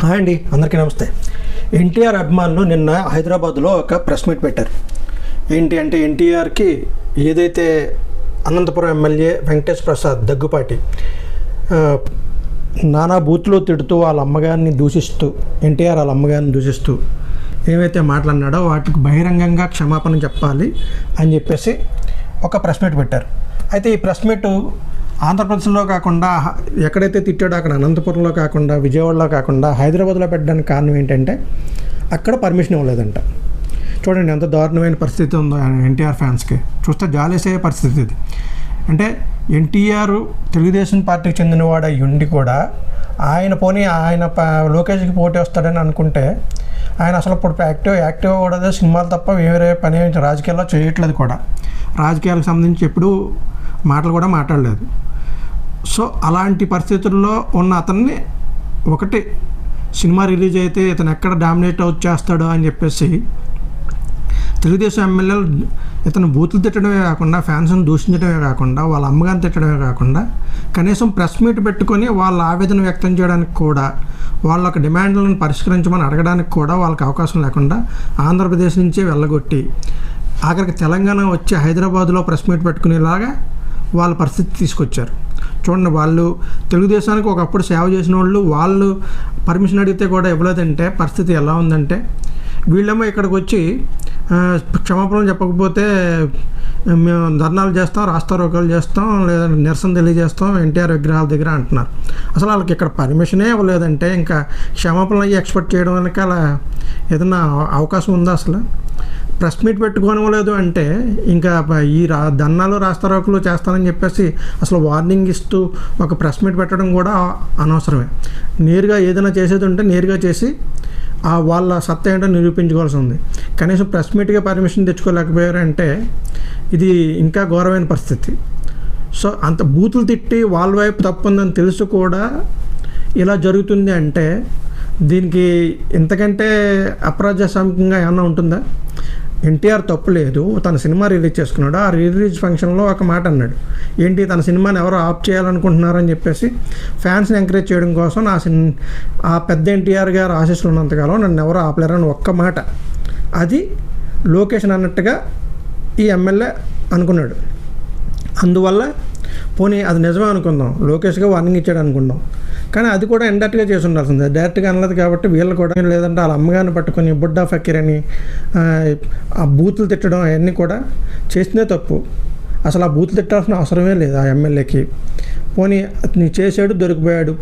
Hi అండి అందరికీ నమస్తే. ఎన్టీఆర్ అభిమానులు నిన్న హైదరాబాద్లో ఒక ప్రెస్ మీట్ పెట్టారు. ఏంటి అంటే ఎన్టీఆర్కి ఏదైతే అనంతపురం ఎమ్మెల్యే వెంకటేష్ ప్రసాద్ దగ్గుపాటి నానా బూత్లో తిడుతూ వాళ్ళ అమ్మగారిని దూషిస్తూ ఎన్టీఆర్ వాళ్ళ అమ్మగారిని దూషిస్తూ ఏవైతే మాట్లాడినాడో వాటికి బహిరంగంగా క్షమాపణ చెప్పాలి అని చెప్పేసి ఒక ప్రెస్ మీట్ పెట్టారు. అయితే ఈ ప్రెస్ మీట్ ఆంధ్రప్రదేశ్లో కాకుండా ఎక్కడైతే తిట్టాడో అక్కడ అనంతపురంలో కాకుండా విజయవాడలో కాకుండా హైదరాబాద్లో పెట్టడానికి కారణం ఏంటంటే అక్కడ పర్మిషన్ ఇవ్వలేదంట. చూడండి ఎంత దారుణమైన పరిస్థితి ఉందో ఎన్టీఆర్ ఫ్యాన్స్కి. చూస్తే జాలేసే పరిస్థితి ఇది. అంటే ఎన్టీఆర్ తెలుగుదేశం పార్టీకి చెందినవాడు అయి ఉండి కూడా ఆయన పోనీ ఆయన లోకేష్కి పోటీ వస్తాడని అనుకుంటే ఆయన అసలు ఇప్పుడు యాక్టివ్ యాక్టివ్ కూడా సినిమాలు తప్ప వేరే పని రాజకీయాల్లో చేయట్లేదు కూడా. రాజకీయాలకు సంబంధించి ఎప్పుడూ మాటలు కూడా మాట్లాడలేదు. సో అలాంటి పరిస్థితుల్లో ఉన్న అతన్ని ఒకటి సినిమా రిలీజ్ అయితే ఇతను ఎక్కడ డామినేట్ అవుట్ చేస్తాడో అని చెప్పేసి తెలుగుదేశం ఎమ్మెల్యేలు ఇతను బూతులు తిట్టడమే కాకుండా ఫ్యాన్స్ని దూషించడమే కాకుండా వాళ్ళ అమ్మగారిని తిట్టడమే కాకుండా కనీసం ప్రెస్ మీట్ పెట్టుకొని వాళ్ళ ఆవేదన వ్యక్తం చేయడానికి కూడా వాళ్ళ యొక్క డిమాండ్లను పరిష్కరించమని అడగడానికి కూడా వాళ్ళకి అవకాశం లేకుండా ఆంధ్రప్రదేశ్ నుంచే వెళ్ళగొట్టి ఆఖరికి తెలంగాణ వచ్చి హైదరాబాద్లో ప్రెస్ మీట్ పెట్టుకునేలాగా వాళ్ళ పరిస్థితి తీసుకొచ్చారు. చూడండి వాళ్ళు తెలుగుదేశానికి ఒకప్పుడు సేవ చేసిన వాళ్ళు వాళ్ళు పర్మిషన్ అడిగితే కూడా ఇవ్వలేదంటే పరిస్థితి ఎలా ఉందంటే వీళ్ళేమో ఇక్కడికి వచ్చి క్షమాపణలు చెప్పకపోతే మేము ధర్నాలు చేస్తాం రాస్తారోకాలు చేస్తాం లేదా నిరసన తెలియజేస్తాం ఎన్టీఆర్ విగ్రహాల దగ్గర అంటున్నారు. అసలు వాళ్ళకి ఇక్కడ పర్మిషనే ఇవ్వలేదంటే ఇంకా క్షమాపణలు అయ్యి ఎక్స్పెక్ట్ చేయడం వెనకాల ఏదైనా అవకాశం ఉందా అసలు? ప్రెస్ మీట్ లేదు అంటే ఇంకా ఈ రా దన్నాలు రాస్తారోకులు చేస్తానని చెప్పేసి అసలు వార్నింగ్ ఇస్తూ ఒక ప్రెస్ మీట్ పెట్టడం కూడా అనవసరమే. నేరుగా ఏదైనా చేసేది ఉంటే నేరుగా చేసి ఆ వాళ్ళ సత్తా ఏంటో నిరూపించుకోవాల్సి ఉంది కనీసం ప్రెస్ మీట్గా పర్మిషన్ తెచ్చుకోలేకపోయారంటే ఇది ఇంకా ఘోరమైన పరిస్థితి. సో అంత బూతులు తిట్టి వాళ్ళ వైపు తప్పుందని తెలుసు కూడా ఇలా జరుగుతుంది అంటే దీనికి ఇంతకంటే అప్రజాస్వామికంగా ఏమన్నా ఉంటుందా? ఎన్టీఆర్ తప్పు లేదు తన సినిమా రిలీజ్ చేసుకున్నాడు ఆ రిలీజ్ ఫంక్షన్లో ఒక మాట అన్నాడు. ఏంటి తన సినిమాని ఎవరో ఆఫ్ చేయాలనుకుంటున్నారని చెప్పేసి ఫ్యాన్స్ని ఎంకరేజ్ చేయడం కోసం నా సిన్ ఆ పెద్ద ఎన్టీఆర్ గారు ఆశీస్సులు ఉన్నంతకాలం నన్ను ఎవరో ఆపలేరని ఒక్క మాట. అది లోకేషన్ అన్నట్టుగా ఈ ఎమ్మెల్యే అనుకున్నాడు. అందువల్ల పోనీ అది నిజమే అనుకుందాం. లోకేష్గా వార్నింగ్ ఇచ్చాడు అనుకుందాం. కానీ అది కూడా ఇండైరెక్ట్గా చేసి ఉండాల్సిందే డైరెక్ట్గా అనలేదు కాబట్టి వీళ్ళు కూడా లేదంటే వాళ్ళ అమ్మగారిని పట్టుకొని బుడ్డా ఫకీర్ అని ఆ, బూతులు తిట్టడం అవన్నీ కూడా చేసిందే తప్పు. అసలు ఆ బూతులు తిట్టాల్సిన అవసరమే లేదు ఆ ఎమ్మెల్యేకి. పోనీ అతను చేసాడు దొరికిపోయాడు.